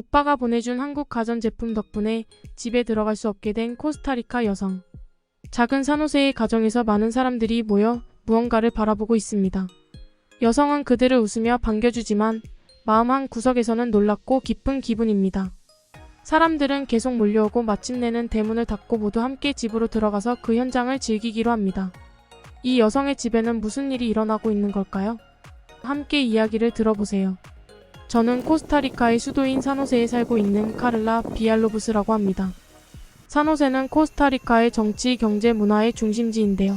오빠가 보내준 한국 가전제품 덕분에 집에 들어갈 수 없게 된 코스타리카 여성. 작은 산호세의 가정에서 많은 사람들이 모여 무언가를 바라보고 있습니다. 여성은 그들을 웃으며 반겨주지만 마음 한 구석에서는 놀랍고 기쁜 기분입니다. 사람들은 계속 몰려오고 마침내는 대문을 닫고 모두 함께 집으로 들어가서 그 현장을 즐기기로 합니다. 이 여성의 집에는 무슨 일이 일어나고 있는 걸까요? 함께 이야기를 들어보세요. 저는 코스타리카의 수도인 산호세에 살고 있는 카를라 비알로브스라고 합니다. 산호세는 코스타리카의 정치, 경제, 문화의 중심지인데요.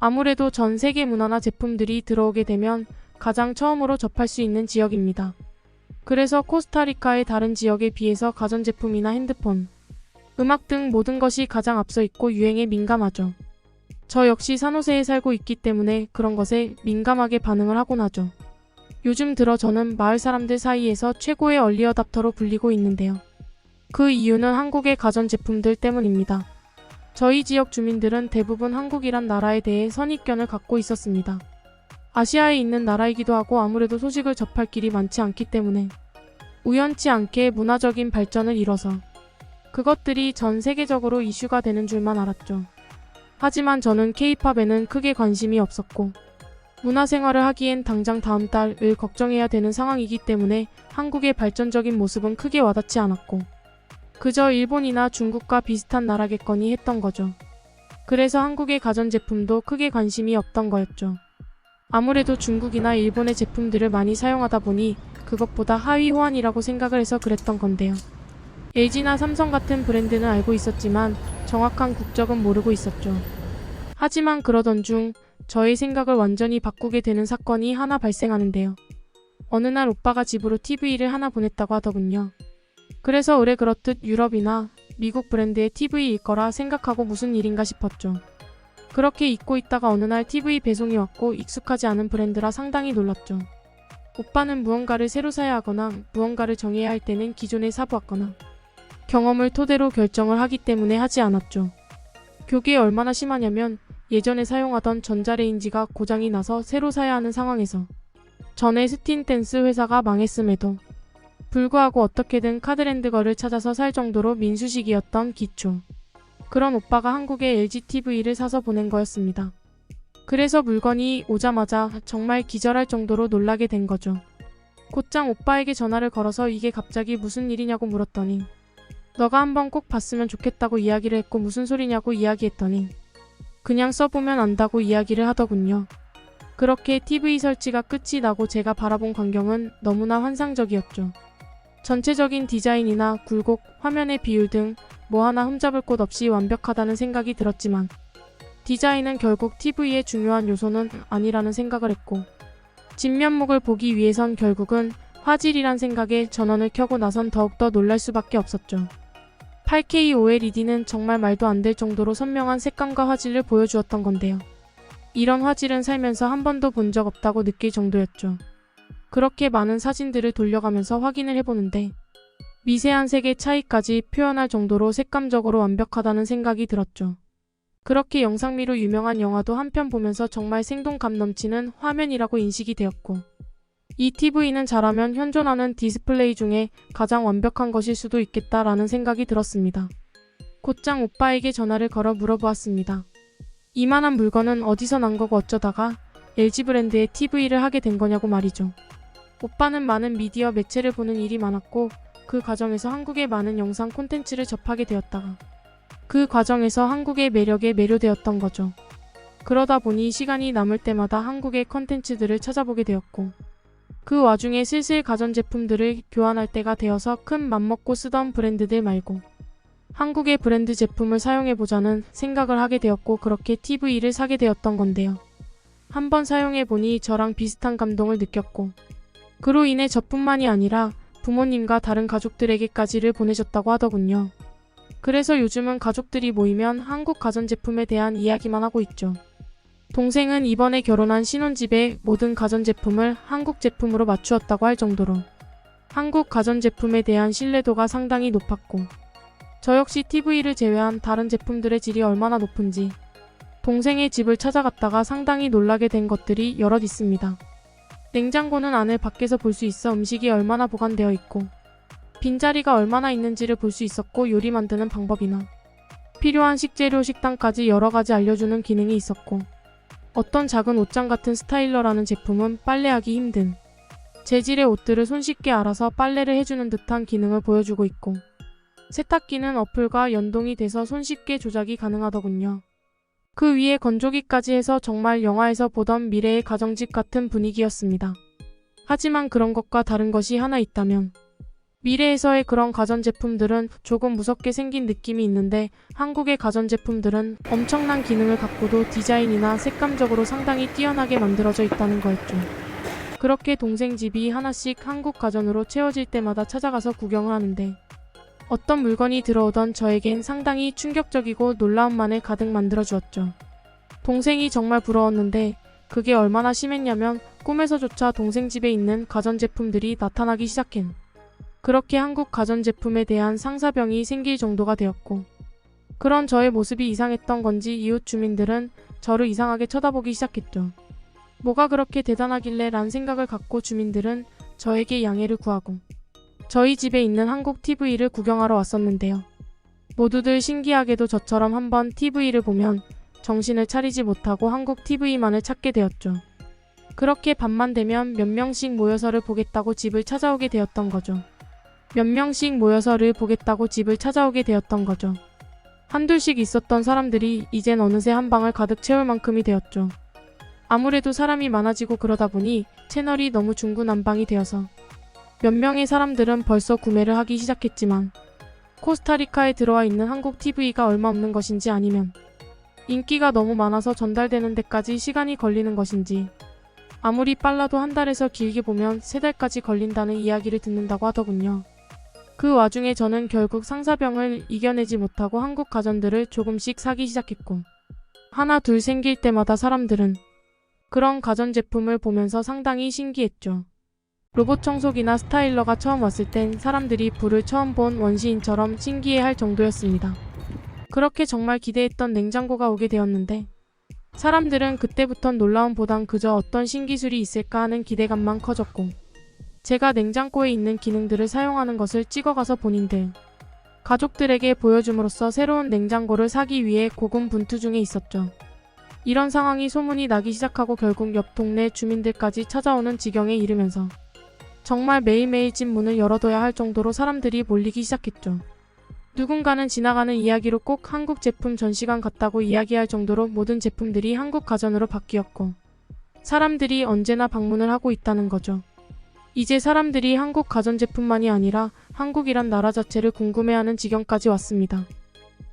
아무래도 전 세계 문화나 제품들이 들어오게 되면 가장 처음으로 접할 수 있는 지역입니다. 그래서 코스타리카의 다른 지역에 비해서 가전제품이나 핸드폰, 음악 등 모든 것이 가장 앞서 있고 유행에 민감하죠. 저 역시 산호세에 살고 있기 때문에 그런 것에 민감하게 반응을 하곤 하죠. 요즘 들어 저는 마을 사람들 사이에서 최고의 얼리어답터로 불리고 있는데요. 그 이유는 한국의 가전제품들 때문입니다. 저희 지역 주민들은 대부분 한국이란 나라에 대해 선입견을 갖고 있었습니다. 아시아에 있는 나라이기도 하고 아무래도 소식을 접할 길이 많지 않기 때문에 우연치 않게 문화적인 발전을 이뤄서 그것들이 전 세계적으로 이슈가 되는 줄만 알았죠. 하지만 저는 케이팝에는 크게 관심이 없었고 문화생활을 하기엔 당장 다음 달을 걱정해야 되는 상황이기 때문에 한국의 발전적인 모습은 크게 와닿지 않았고 그저 일본이나 중국과 비슷한 나라겠거니 했던 거죠. 그래서 한국의 가전제품도 크게 관심이 없던 거였죠. 아무래도 중국이나 일본의 제품들을 많이 사용하다 보니 그것보다 하위 호환이라고 생각을 해서 그랬던 건데요. LG나 삼성 같은 브랜드는 알고 있었지만 정확한 국적은 모르고 있었죠. 하지만 그러던 중 저의 생각을 완전히 바꾸게 되는 사건이 하나 발생하는데요. 어느 날 오빠가 집으로 TV를 하나 보냈다고 하더군요. 그래서 의뢰 그렇듯 유럽이나 미국 브랜드의 TV일 거라 생각하고 무슨 일인가 싶었죠. 그렇게 잊고 있다가 어느 날 TV 배송이 왔고 익숙하지 않은 브랜드라 상당히 놀랐죠. 오빠는 무언가를 새로 사야 하거나 무언가를 정해야 할 때는 기존에 사보았거나 경험을 토대로 결정을 하기 때문에 하지 않았죠. 교기에 얼마나 심하냐면 예전에 사용하던 전자레인지가 고장이 나서 새로 사야 하는 상황에서 전에 스틴댄스 회사가 망했음에도 불구하고 어떻게든 카드랜드거를 찾아서 살 정도로 민수식이었던 기초. 그런 오빠가 한국에 LG TV를 사서 보낸 거였습니다. 그래서 물건이 오자마자 정말 기절할 정도로 놀라게 된 거죠. 곧장 오빠에게 전화를 걸어서 이게 갑자기 무슨 일이냐고 물었더니 너가 한번 꼭 봤으면 좋겠다고 이야기를 했고 무슨 소리냐고 이야기했더니 그냥 써보면 안다고 이야기를 하더군요. 그렇게 TV 설치가 끝이 나고 제가 바라본 광경은 너무나 환상적이었죠. 전체적인 디자인이나 굴곡, 화면의 비율 등 뭐 하나 흠잡을 곳 없이 완벽하다는 생각이 들었지만 디자인은 결국 TV의 중요한 요소는 아니라는 생각을 했고 진면목을 보기 위해선 결국은 화질이란 생각에 전원을 켜고 나선 더욱더 놀랄 수밖에 없었죠. 8K OLED는 정말 말도 안 될 정도로 선명한 색감과 화질을 보여주었던 건데요. 이런 화질은 살면서 한 번도 본 적 없다고 느낄 정도였죠. 그렇게 많은 사진들을 돌려가면서 확인을 해보는데 미세한 색의 차이까지 표현할 정도로 색감적으로 완벽하다는 생각이 들었죠. 그렇게 영상미로 유명한 영화도 한편 보면서 정말 생동감 넘치는 화면이라고 인식이 되었고 이 TV는 잘하면 현존하는 디스플레이 중에 가장 완벽한 것일 수도 있겠다라는 생각이 들었습니다. 곧장 오빠에게 전화를 걸어 물어보았습니다. 이만한 물건은 어디서 난 거고 어쩌다가 LG 브랜드의 TV를 하게 된 거냐고 말이죠. 오빠는 많은 미디어 매체를 보는 일이 많았고 그 과정에서 한국의 많은 영상 콘텐츠를 접하게 되었다가 그 과정에서 한국의 매력에 매료되었던 거죠. 그러다 보니 시간이 남을 때마다 한국의 컨텐츠들을 찾아보게 되었고 그 와중에 슬슬 가전제품들을 교환할 때가 되어서 큰 맘먹고 쓰던 브랜드들 말고 한국의 브랜드 제품을 사용해보자는 생각을 하게 되었고 그렇게 TV를 사게 되었던 건데요. 한번 사용해보니 저랑 비슷한 감동을 느꼈고 그로 인해 저뿐만이 아니라 부모님과 다른 가족들에게까지를 보내줬다고 하더군요. 그래서 요즘은 가족들이 모이면 한국 가전제품에 대한 이야기만 하고 있죠. 동생은 이번에 결혼한 신혼집에 모든 가전제품을 한국 제품으로 맞추었다고 할 정도로 한국 가전제품에 대한 신뢰도가 상당히 높았고 저 역시 TV를 제외한 다른 제품들의 질이 얼마나 높은지 동생의 집을 찾아갔다가 상당히 놀라게 된 것들이 여럿 있습니다. 냉장고는 안을 밖에서 볼 수 있어 음식이 얼마나 보관되어 있고 빈자리가 얼마나 있는지를 볼 수 있었고 요리 만드는 방법이나 필요한 식재료 식단까지 여러 가지 알려주는 기능이 있었고 어떤 작은 옷장 같은 스타일러라는 제품은 빨래하기 힘든 재질의 옷들을 손쉽게 알아서 빨래를 해주는 듯한 기능을 보여주고 있고 세탁기는 어플과 연동이 돼서 손쉽게 조작이 가능하더군요. 그 위에 건조기까지 해서 정말 영화에서 보던 미래의 가정집 같은 분위기였습니다. 하지만 그런 것과 다른 것이 하나 있다면 미래에서의 그런 가전제품들은 조금 무섭게 생긴 느낌이 있는데 한국의 가전제품들은 엄청난 기능을 갖고도 디자인이나 색감적으로 상당히 뛰어나게 만들어져 있다는 거였죠. 그렇게 동생 집이 하나씩 한국 가전으로 채워질 때마다 찾아가서 구경을 하는데 어떤 물건이 들어오던 저에겐 상당히 충격적이고 놀라움만을 가득 만들어 주었죠. 동생이 정말 부러웠는데 그게 얼마나 심했냐면 꿈에서조차 동생 집에 있는 가전제품들이 나타나기 시작한 그렇게 한국 가전제품에 대한 상사병이 생길 정도가 되었고 그런 저의 모습이 이상했던 건지 이웃 주민들은 저를 이상하게 쳐다보기 시작했죠. 뭐가 그렇게 대단하길래 란 생각을 갖고 주민들은 저에게 양해를 구하고 저희 집에 있는 한국 TV를 구경하러 왔었는데요. 모두들 신기하게도 저처럼 한번 TV를 보면 정신을 차리지 못하고 한국 TV만을 찾게 되었죠. 그렇게 밤만 되면 몇 명씩 모여서를 보겠다고 집을 찾아오게 되었던 거죠. 몇 명씩 모여서를 보겠다고 집을 찾아오게 되었던 거죠. 한둘씩 있었던 사람들이 이젠 어느새 한 방을 가득 채울 만큼이 되었죠. 아무래도 사람이 많아지고 그러다 보니 채널이 너무 중구난방이 되어서 몇 명의 사람들은 벌써 구매를 하기 시작했지만 코스타리카에 들어와 있는 한국 TV가 얼마 없는 것인지 아니면 인기가 너무 많아서 전달되는 데까지 시간이 걸리는 것인지 아무리 빨라도 한 달에서 길게 보면 세 달까지 걸린다는 이야기를 듣는다고 하더군요. 그 와중에 저는 결국 상사병을 이겨내지 못하고 한국 가전들을 조금씩 사기 시작했고 하나 둘 생길 때마다 사람들은 그런 가전제품을 보면서 상당히 신기했죠. 로봇 청소기나 스타일러가 처음 왔을 땐 사람들이 불을 처음 본 원시인처럼 신기해할 정도였습니다. 그렇게 정말 기대했던 냉장고가 오게 되었는데 사람들은 그때부턴 놀라움보단 그저 어떤 신기술이 있을까 하는 기대감만 커졌고 제가 냉장고에 있는 기능들을 사용하는 것을 찍어가서 본인들 가족들에게 보여줌으로써 새로운 냉장고를 사기 위해 고군분투 중에 있었죠. 이런 상황이 소문이 나기 시작하고 결국 옆 동네 주민들까지 찾아오는 지경에 이르면서 정말 매일매일 집 문을 열어둬야 할 정도로 사람들이 몰리기 시작했죠. 누군가는 지나가는 이야기로 꼭 한국 제품 전시관 같다고 이야기할 정도로 모든 제품들이 한국 가전으로 바뀌었고 사람들이 언제나 방문을 하고 있다는 거죠. 이제 사람들이 한국 가전제품만이 아니라 한국이란 나라 자체를 궁금해하는 지경까지 왔습니다.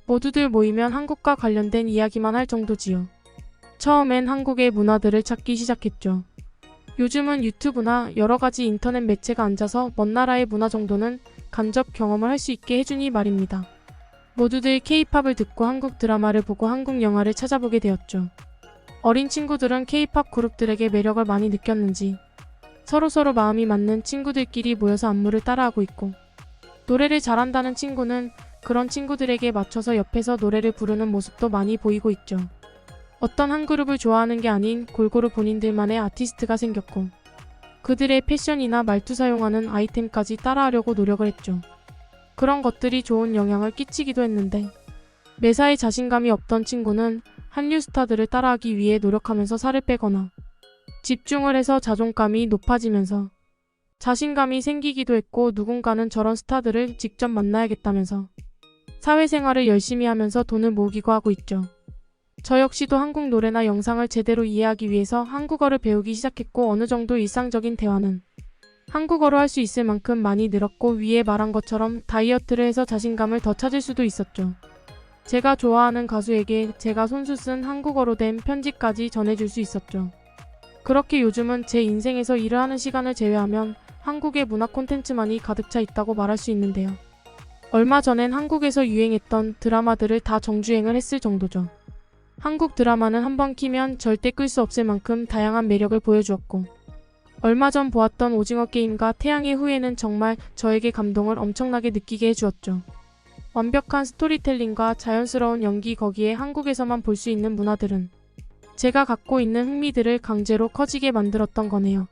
모두들 모이면 한국과 관련된 이야기만 할 정도지요. 처음엔 한국의 문화들을 찾기 시작했죠. 요즘은 유튜브나 여러 가지 인터넷 매체가 앉아서 먼 나라의 문화 정도는 간접 경험을 할 수 있게 해주니 말입니다. 모두들 케이팝을 듣고 한국 드라마를 보고 한국 영화를 찾아보게 되었죠. 어린 친구들은 케이팝 그룹들에게 매력을 많이 느꼈는지 서로서로 마음이 맞는 친구들끼리 모여서 안무를 따라하고 있고 노래를 잘한다는 친구는 그런 친구들에게 맞춰서 옆에서 노래를 부르는 모습도 많이 보이고 있죠. 어떤 한 그룹을 좋아하는 게 아닌 골고루 본인들만의 아티스트가 생겼고 그들의 패션이나 말투 사용하는 아이템까지 따라하려고 노력을 했죠. 그런 것들이 좋은 영향을 끼치기도 했는데 매사에 자신감이 없던 친구는 한류 스타들을 따라하기 위해 노력하면서 살을 빼거나 집중을 해서 자존감이 높아지면서 자신감이 생기기도 했고 누군가는 저런 스타들을 직접 만나야겠다면서 사회생활을 열심히 하면서 돈을 모으기도 하고 있죠. 저 역시도 한국 노래나 영상을 제대로 이해하기 위해서 한국어를 배우기 시작했고 어느 정도 일상적인 대화는 한국어로 할 수 있을 만큼 많이 늘었고 위에 말한 것처럼 다이어트를 해서 자신감을 더 찾을 수도 있었죠. 제가 좋아하는 가수에게 제가 손수 쓴 한국어로 된 편지까지 전해줄 수 있었죠. 그렇게 요즘은 제 인생에서 일을 하는 시간을 제외하면 한국의 문화 콘텐츠만이 가득 차 있다고 말할 수 있는데요. 얼마 전엔 한국에서 유행했던 드라마들을 다 정주행을 했을 정도죠. 한국 드라마는 한 번 키면 절대 끌 수 없을 만큼 다양한 매력을 보여주었고 얼마 전 보았던 오징어 게임과 태양의 후예는 정말 저에게 감동을 엄청나게 느끼게 해주었죠. 완벽한 스토리텔링과 자연스러운 연기 거기에 한국에서만 볼 수 있는 문화들은 제가 갖고 있는 흥미들을 강제로 커지게 만들었던 거네요.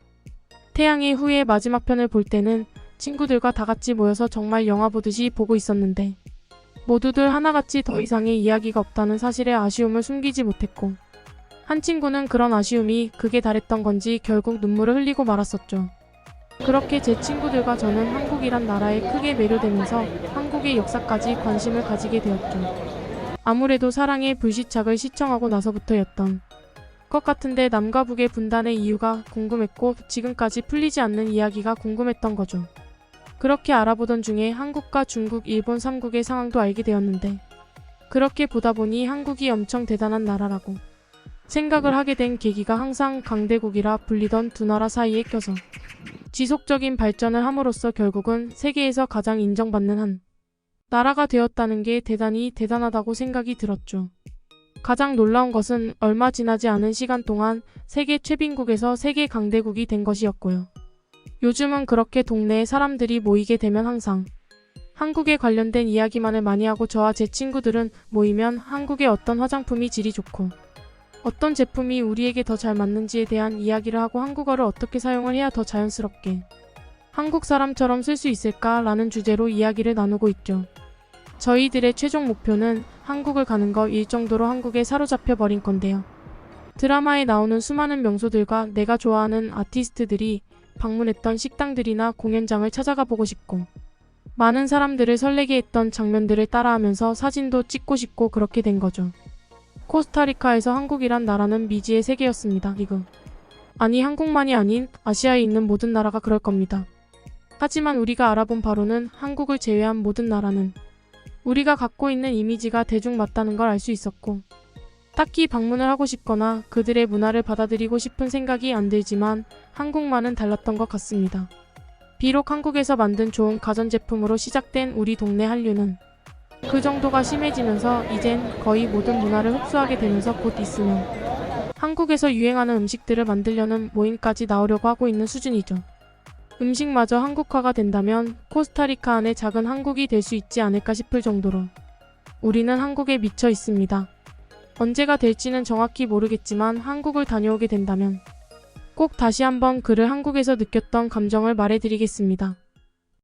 태양의 후예 마지막 편을 볼 때는 친구들과 다 같이 모여서 정말 영화 보듯이 보고 있었는데 모두들 하나같이 더 이상의 이야기가 없다는 사실에 아쉬움을 숨기지 못했고 한 친구는 그런 아쉬움이 극에 달했던 건지 결국 눈물을 흘리고 말았었죠. 그렇게 제 친구들과 저는 한국이란 나라에 크게 매료되면서 한국의 역사까지 관심을 가지게 되었죠. 아무래도 사랑의 불시착을 시청하고 나서부터였던 것 같은데 남과 북의 분단의 이유가 궁금했고 지금까지 풀리지 않는 이야기가 궁금했던 거죠. 그렇게 알아보던 중에 한국과 중국, 일본 3국의 상황도 알게 되었는데 그렇게 보다 보니 한국이 엄청 대단한 나라라고 생각을 하게 된 계기가 항상 강대국이라 불리던 두 나라 사이에 껴서 지속적인 발전을 함으로써 결국은 세계에서 가장 인정받는 한 나라가 되었다는 게 대단히 대단하다고 생각이 들었죠. 가장 놀라운 것은 얼마 지나지 않은 시간 동안 세계 최빈국에서 세계 강대국이 된 것이었고요. 요즘은 그렇게 동네에 사람들이 모이게 되면 항상 한국에 관련된 이야기만을 많이 하고 저와 제 친구들은 모이면 한국의 어떤 화장품이 질이 좋고 어떤 제품이 우리에게 더 잘 맞는지에 대한 이야기를 하고 한국어를 어떻게 사용을 해야 더 자연스럽게 한국 사람처럼 쓸 수 있을까라는 주제로 이야기를 나누고 있죠. 저희들의 최종 목표는 한국을 가는 거 일 정도로 한국에 사로잡혀 버린 건데요. 드라마에 나오는 수많은 명소들과 내가 좋아하는 아티스트들이 방문했던 식당들이나 공연장을 찾아가 보고 싶고 많은 사람들을 설레게 했던 장면들을 따라하면서 사진도 찍고 싶고 그렇게 된 거죠. 코스타리카에서 한국이란 나라는 미지의 세계였습니다. 이거. 아니 한국만이 아닌 아시아에 있는 모든 나라가 그럴 겁니다. 하지만 우리가 알아본 바로는 한국을 제외한 모든 나라는 우리가 갖고 있는 이미지가 대중 맞다는 걸 알 수 있었고 딱히 방문을 하고 싶거나 그들의 문화를 받아들이고 싶은 생각이 안 들지만 한국만은 달랐던 것 같습니다. 비록 한국에서 만든 좋은 가전제품으로 시작된 우리 동네 한류는 그 정도가 심해지면서 이젠 거의 모든 문화를 흡수하게 되면서 곧 있으면 한국에서 유행하는 음식들을 만들려는 모임까지 나오려고 하고 있는 수준이죠. 음식마저 한국화가 된다면 코스타리카 안에 작은 한국이 될 수 있지 않을까 싶을 정도로 우리는 한국에 미쳐 있습니다. 언제가 될지는 정확히 모르겠지만 한국을 다녀오게 된다면 꼭 다시 한번 그를 한국에서 느꼈던 감정을 말해드리겠습니다.